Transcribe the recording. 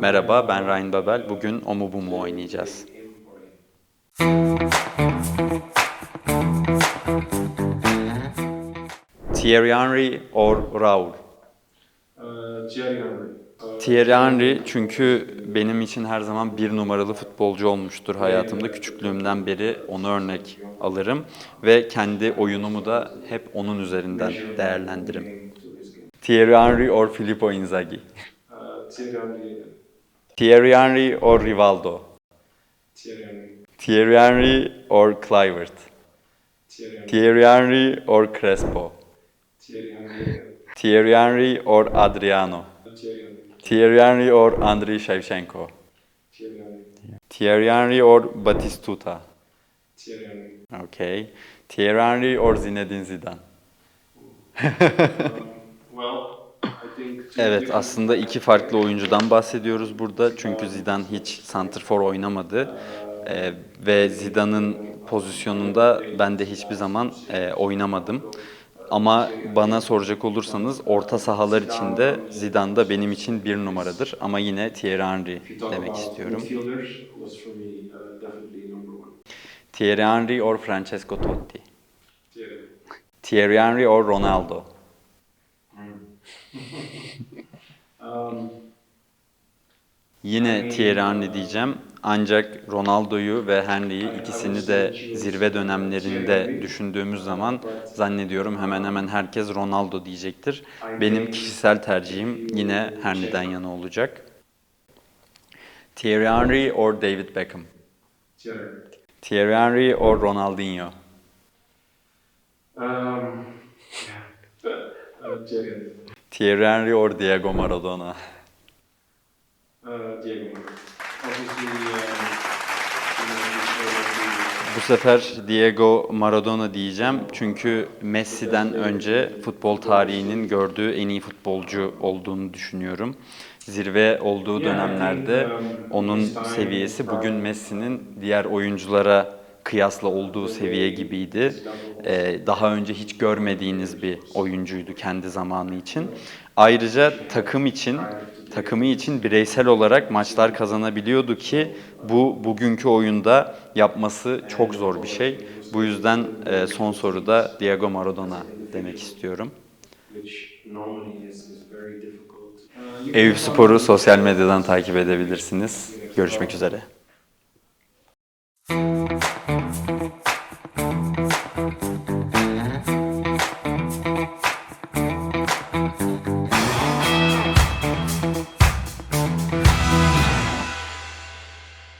Merhaba ben Ryan Babel. Bugün o mu bu mu oynayacağız. Thierry Henry or Raul? Uh, Thierry Henry. Uh, Thierry Henry çünkü benim için her zaman bir numaralı futbolcu olmuştur hayatımda. Küçüklüğümden beri onu örnek alırım ve kendi oyunumu da hep onun üzerinden değerlendiririm. Thierry Henry or Filippo Inzaghi? uh, Thierry Henry. Thierry Henry or Rivaldo? Thierry Henry. Thierry Henry or Kluivert? Thierry Henry. Thierry Henry or Crespo? Thierry Henry. Thierry Henry or Adriano? Thierry Henry. Thierry Henry or Andriy Shevchenko? Thierry Henry. Thierry Henry or Batistuta? Thierry Henry. Okay. Thierry Henry or Zinedine Zidane? Um, well, Evet aslında iki farklı oyuncudan bahsediyoruz burada. Çünkü Zidane hiç santrfor oynamadı. Ee, ve Zidane'ın pozisyonunda ben de hiçbir zaman e, oynamadım. Ama bana soracak olursanız orta sahalar içinde Zidane da benim için bir numaradır. Ama yine Thierry Henry demek istiyorum. Thierry Henry or Francesco Totti? Thierry Henry or Ronaldo? Yine Thierry Henry diyeceğim. Ancak Ronaldo'yu ve Henry'yi ikisini de zirve dönemlerinde düşündüğümüz zaman zannediyorum hemen hemen herkes Ronaldo diyecektir. Benim kişisel tercihim yine Henry'den yana olacak. Thierry Henry or David Beckham? Thierry. Henry or Ronaldinho? Um, Thierry Henry. Or Diego Maradona? Uh, Diego. Um, Bu sefer Diego Maradona diyeceğim. Çünkü Messi'den önce futbol tarihinin gördüğü en iyi futbolcu olduğunu düşünüyorum. Zirve olduğu dönemlerde onun seviyesi bugün Messi'nin diğer oyunculara kıyasla olduğu seviye gibiydi. Ee, daha önce hiç görmediğiniz bir oyuncuydu kendi zamanı için. Ayrıca takım için takımı için bireysel olarak maçlar kazanabiliyordu ki bu bugünkü oyunda yapması çok zor bir şey. Bu yüzden e, son soruda Diego Maradona demek istiyorum. Eyüp Spor'u sosyal medyadan takip edebilirsiniz. Görüşmek üzere.